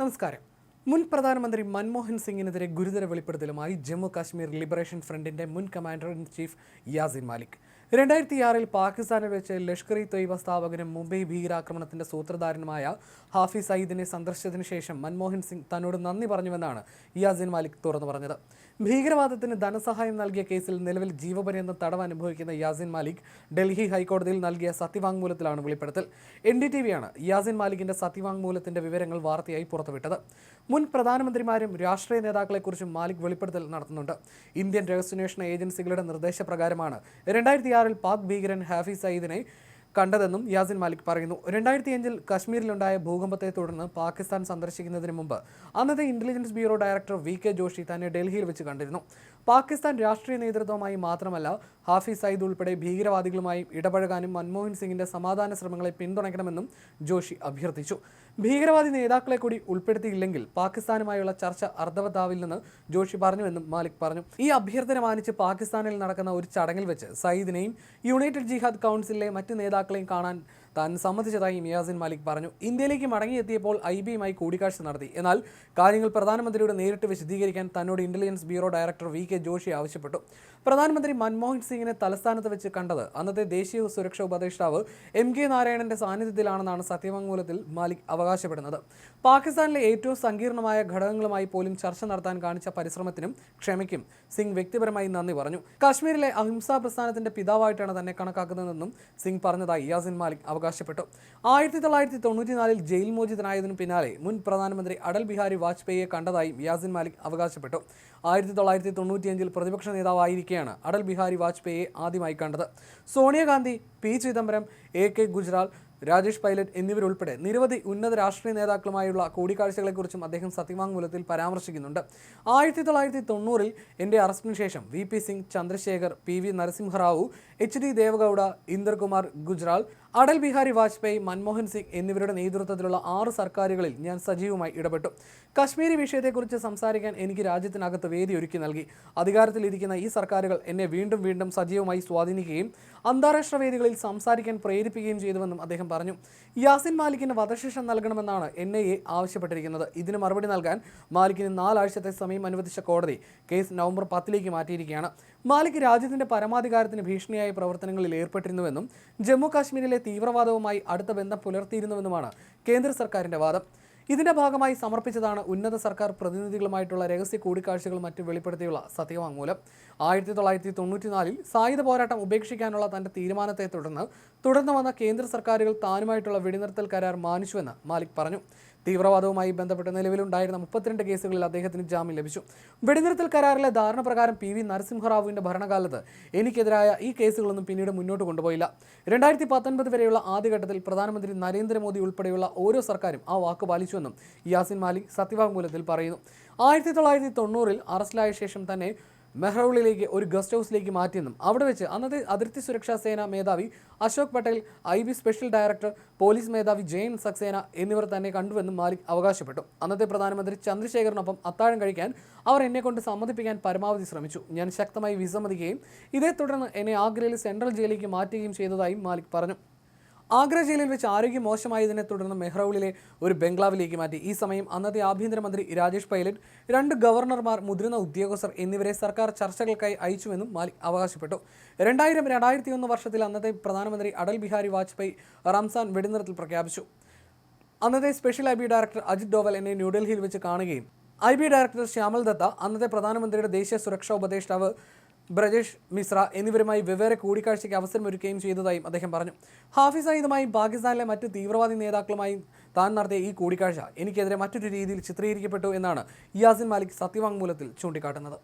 നമസ്കാരം. മുൻ പ്രധാനമന്ത്രി മൻമോഹൻ സിംഗിനെതിരെ ഗുരുതര വെളിപ്പെടുത്തലുമായി ജമ്മു കാശ്മീർ ലിബറേഷൻ ഫ്രണ്ടിന്റെ മുൻ commander in chief Yasin Malik. രണ്ടായിരത്തി ആറിൽ പാകിസ്ഥാനിൽ വെച്ച് ലഷ്കർ ഇ തൊയ്ബ സ്ഥാപകനും മുംബൈ ഭീകരാക്രമണത്തിന്റെ സൂത്രധാരനുമായ ഹാഫിസ് സയ്യിദിനെ സന്ദർശിച്ചതിനു ശേഷം മൻമോഹൻ സിംഗ് തന്നോട് നന്ദി പറഞ്ഞുവെന്നാണ് ഇയാസിൻ മാലിക് തുറന്നു പറഞ്ഞത്. ഭീകരവാദത്തിന് ധനസഹായം നൽകിയ കേസിൽ നിലവിൽ ജീവപര്യന്തം തടവ് അനുഭവിക്കുന്ന യാസിൻ മാലിക് ഡൽഹി ഹൈക്കോടതിയിൽ നൽകിയ സത്യവാങ്മൂലത്തിലാണ് വെളിപ്പെടുത്തൽ. എൻ ഡി ടി വിയാണ് യാസിൻ മാലിക്കിന്റെ സത്യവാങ്മൂലത്തിന്റെ വിവരങ്ങൾ വാർത്തയായി പുറത്തുവിട്ടത്. മുൻ പ്രധാനമന്ത്രിമാരും രാഷ്ട്രീയ നേതാക്കളെക്കുറിച്ചും മാലിക് വെളിപ്പെടുത്തൽ നടത്തുന്നുണ്ട്. ഇന്ത്യൻ രഹസ്യാന്വേഷണ ഏജൻസികളുടെ നിർദ്ദേശപ്രകാരമാണ് രണ്ടായിരത്തി ആറിൽ പാക് ഭീകരൻ ഹാഫിസ് സയ്യിദിനെ കണ്ടതെന്നും യാസിൻ മാലിക് പറയുന്നു. രണ്ടായിരത്തി അഞ്ചിൽ കശ്മീരിലുണ്ടായ ഭൂകമ്പത്തെ തുടർന്ന് പാകിസ്ഥാൻ സന്ദർശിക്കുന്നതിന് മുമ്പ് അന്നത്തെ intelligence bureau director V K Joshi തന്നെ ഡൽഹിയിൽ വെച്ച് കണ്ടിരുന്നു. പാകിസ്ഥാൻ രാഷ്ട്രീയ നേതൃത്വമായി മാത്രമല്ല ഹാഫിസ് സയ്യിദ് ഉൾപ്പെടെ ഭീകരവാദികളുമായി ഇടപഴകാനും മൻമോഹൻ സിംഗിന്റെ സമാധാന ശ്രമങ്ങളെ പിന്തുണയ്ക്കണമെന്നും ജോഷി അഭ്യർത്ഥിച്ചു. ഭീകരവാദി നേതാക്കളെ കൂടി ഉൾപ്പെടുത്തിയില്ലെങ്കിൽ പാകിസ്ഥാനുമായുള്ള ചർച്ച അർത്ഥവത്താവില്ലെന്ന് ജോഷി പറഞ്ഞുവെന്നും മാലിക് പറഞ്ഞു. ഈ അഭ്യർത്ഥന മാനിച്ച് പാകിസ്ഥാനിൽ നടക്കുന്ന ഒരു ചടങ്ങിൽ വെച്ച് സയ്യിദിനെയും യുണൈറ്റഡ് ജിഹാദ് കൗൺസിലിലെ മറ്റ് നേതാക്കളെയും കാണാൻ താൻ സമ്മതിച്ചതായി മിയാസിൻ മാലിക് പറഞ്ഞു. ഇന്ത്യയിലേക്ക് മടങ്ങിയെത്തിയപ്പോൾ ഐ ബിയുമായി കൂടിക്കാഴ്ച നടത്തി. എന്നാൽ കാര്യങ്ങൾ പ്രധാനമന്ത്രിയുടെ നേരിട്ട് വിശദീകരിക്കാൻ തന്നോട് intelligence bureau director V K Joshi ആവശ്യപ്പെട്ടു. പ്രധാനമന്ത്രി മൻമോഹൻ സിംഗിനെ തലസ്ഥാനത്ത് വെച്ച് കണ്ടത് അന്നത്തെ ദേശീയ സുരക്ഷാ ഉപദേഷ്ടാവ് എം കെ നാരായണന്റെ സാന്നിധ്യത്തിലാണെന്നാണ് സത്യവാങ്മൂലത്തിൽ മാലിക് അവകാശപ്പെടുന്നത്. പാകിസ്ഥാനിലെ ഏറ്റവും സങ്കീർണമായ ഘടകങ്ങളുമായി പോലും ചർച്ച നടത്താൻ കാണിച്ച പരിശ്രമത്തിനും ക്ഷമയ്ക്കും സിംഗ് വ്യക്തിപരമായി നന്ദി പറഞ്ഞു. കാശ്മീരിലെ അഹിംസാ പ്രസ്ഥാനത്തിന്റെ പിതാവായിട്ടാണ് തന്നെ കണക്കാക്കുന്നതെന്നും സിംഗ് പറഞ്ഞതായി യാസിൻ മാലിക് അവകാശപ്പെട്ടു. ആയിരത്തി തൊള്ളായിരത്തി തൊണ്ണൂറ്റിനാലിൽ ജയിൽ മോചിതനായതിനു പിന്നാലെ മുൻ പ്രധാനമന്ത്രി അടൽ ബിഹാരി വാജ്പേയിയെ കണ്ടതായി യാസിൻ മാലിക് അവകാശപ്പെട്ടു. ആയിരത്തി തൊള്ളായിരത്തി തൊണ്ണൂറ്റിയഞ്ചിൽ പ്രതിപക്ഷ നേതാവായിരിക്കെയാണ് അടൽ ബിഹാരി വാജ്പേയിയെ ആദ്യമായി കണ്ടത്. Sonia Gandhi P Chidambaram A K Gujral Rajesh Pilot എന്നിവരുൾപ്പെടെ നിരവധി ഉന്നത രാഷ്ട്രീയ നേതാക്കളുമായുള്ള കൂടിക്കാഴ്ചകളെക്കുറിച്ചും അദ്ദേഹം സത്യവാങ്മൂലത്തിൽ പരാമർശിക്കുന്നുണ്ട്. ആയിരത്തി തൊള്ളായിരത്തി തൊണ്ണൂറിൽ എന്റെ അറസ്റ്റിന് ശേഷം V P Singh Chandrashekhar P V Narasimha Rao H D Deve Gowda Inder Kumar Gujral Atal Bihari Vajpayee Manmohan Singh എന്നിവരുടെ നേതൃത്വത്തിലുള്ള ആറ് സർക്കാരുകളിൽ ഞാൻ സജീവമായി ഇടപെട്ടു. കശ്മീരി വിഷയത്തെക്കുറിച്ച് സംസാരിക്കാൻ എനിക്ക് രാജ്യത്തിനകത്ത് വേദി ഒരുക്കി നൽകി. അധികാരത്തിലിരിക്കുന്ന ഈ സർക്കാരുകൾ എന്നെ വീണ്ടും വീണ്ടും സജീവമായി സ്വാധീനിക്കുകയും അന്താരാഷ്ട്ര വേദികളിൽ സംസാരിക്കാൻ പ്രേരിപ്പിക്കുകയും ചെയ്തുവെന്നും അദ്ദേഹം പറഞ്ഞു. യാസിൻ മാലിക്കിന് വധശിക്ഷ നൽകണമെന്നാണ് എൻ ഐ എ ആവശ്യപ്പെട്ടിരിക്കുന്നത്. ഇതിന് മറുപടി നൽകാൻ മാലിക്കിന് നാലാഴ്ചത്തെ സമയം അനുവദിച്ച കോടതി കേസ് നവംബർ പത്തിലേക്ക് മാറ്റിയിരിക്കുകയാണ്. മാലിക് രാജ്യത്തിന്റെ പരമാധികാരത്തിന് ഭീഷണിയായ പ്രവർത്തനങ്ങളിൽ ഏർപ്പെട്ടിരുന്നുവെന്നും ജമ്മു കാശ്മീരിലെ തീവ്രവാദവുമായി അടുത്ത ബന്ധം പുലർത്തിയിരുന്നുവെന്നുമാണ് കേന്ദ്ര സർക്കാരിന്റെ വാദം. ഇതിന്റെ ഭാഗമായി സമർപ്പിച്ചതാണ് ഉന്നത സർക്കാർ പ്രതിനിധികളുമായിട്ടുള്ള രഹസ്യ കൂടിക്കാഴ്ചകൾ മറ്റും വെളിപ്പെടുത്തിയുള്ള സത്യവാങ്മൂലം. ആയിരത്തി തൊള്ളായിരത്തി തൊണ്ണൂറ്റിനാലിൽ സായുധ പോരാട്ടം ഉപേക്ഷിക്കാനുള്ള തന്റെ തീരുമാനത്തെ തുടർന്ന് തുടർന്ന് വന്ന കേന്ദ്ര സർക്കാരുകൾ താനുമായിട്ടുള്ള വെടിനിർത്തൽ കരാർ മാനിച്ചുവെന്ന് മാലിക് പറഞ്ഞു. തീവ്രവാദവുമായി ബന്ധപ്പെട്ട് നിലവിലുണ്ടായിരുന്ന മുപ്പത്തിരണ്ട് കേസുകളിൽ അദ്ദേഹത്തിന് ജാമ്യം ലഭിച്ചു. വെടിനിർത്തൽ കരാറിലെ ധാരണ പ്രകാരം പി വി നരസിംഹറാവുവിന്റെ ഭരണകാലത്ത് എനിക്കെതിരായ ഈ കേസുകളൊന്നും പിന്നീട് മുന്നോട്ട് കൊണ്ടുപോയില്ല. രണ്ടായിരത്തി പത്തൊൻപത് വരെയുള്ള ആദ്യഘട്ടത്തിൽ പ്രധാനമന്ത്രി നരേന്ദ്രമോദി ഉൾപ്പെടെയുള്ള ഓരോ സർക്കാരും ആ വാക്ക് പാലിച്ചുവെന്നും യാസിൻ മാലിക് സത്യവാങ്മൂലത്തിൽ പറയുന്നു. ആയിരത്തി തൊള്ളായിരത്തി തൊണ്ണൂറിൽ അറസ്റ്റിലായ ശേഷം തന്നെ മെഹ്റൌളിലേക്ക് ഒരു ഗസ്റ്റ് ഹൗസിലേക്ക് മാറ്റിയെന്നും അവിടെ വെച്ച് അന്നത്തെ അതിർത്തി സുരക്ഷാ സേന മേധാവി Ashok Patel I B special director police മേധാവി ജയൻ സക്സേന എന്നിവർ തന്നെ കണ്ടുവെന്നും മാലിക് അവകാശപ്പെട്ടു. അന്നത്തെ പ്രധാനമന്ത്രി ചന്ദ്രശേഖറിനൊപ്പം അത്താഴം കഴിക്കാൻ അവർ എന്നെ കൊണ്ട് സമ്മതിപ്പിക്കാൻ പരമാവധി ശ്രമിച്ചു. ഞാൻ ശക്തമായി വിസമ്മതിക്കുകയും ഇതേ തുടർന്ന് എന്നെ ആഗ്രയിൽ സെൻട്രൽ ജയിലിലേക്ക് മാറ്റുകയും ചെയ്തതായും മാലിക് പറഞ്ഞു. ആഗ്ര ജയിലിൽ വെച്ച് ആരോഗ്യം മോശമായതിനെ തുടർന്ന് മെഹ്റൌളിലെ ഒരു ബംഗ്ലാവിലേക്ക് മാറ്റി. ഈ സമയം അന്നത്തെ ആഭ്യന്തരമന്ത്രി രാജേഷ് പൈലറ്റ് രണ്ട് ഗവർണർമാർ മുതിർന്ന ഉദ്യോഗസ്ഥർ എന്നിവരെ സർക്കാർ ചർച്ചകൾക്കായി അയച്ചുവെന്നും മാലിക് അവകാശപ്പെട്ടു. രണ്ടായിരം രണ്ടായിരത്തി ഒന്ന് വർഷത്തിൽ അന്നത്തെ പ്രധാനമന്ത്രി അടൽ ബിഹാരി വാജ്പേയി റംസാൻ വെടിനിർത്തൽ പ്രഖ്യാപിച്ചു. അന്നത്തെ special I B director Ajit Doval എന്നെ ന്യൂഡൽഹിയിൽ വെച്ച് കാണുകയും. I B director Shyamal Dutta അന്നത്തെ പ്രധാനമന്ത്രിയുടെ ദേശീയ സുരക്ഷാ ഉപദേഷ്ടാവ് ബ്രജേഷ് മിശ്ര എന്നിവരുമായി വെവ്വേറെ കൂടിക്കാഴ്ചയ്ക്ക് അവസരമൊരുക്കുകയും ചെയ്തതായും അദ്ദേഹം പറഞ്ഞു. ഹാഫിസ് സയ്യിദുമായും പാകിസ്ഥാനിലെ മറ്റ് തീവ്രവാദി നേതാക്കളുമായും താൻ നടത്തിയ ഈ കൂടിക്കാഴ്ച എനിക്കെതിരെ മറ്റൊരു രീതിയിൽ ചിത്രീകരിക്കപ്പെട്ടു എന്നാണ് യാസിൻ മാലിക് സത്യവാങ്മൂലത്തിൽ ചൂണ്ടിക്കാട്ടുന്നത്.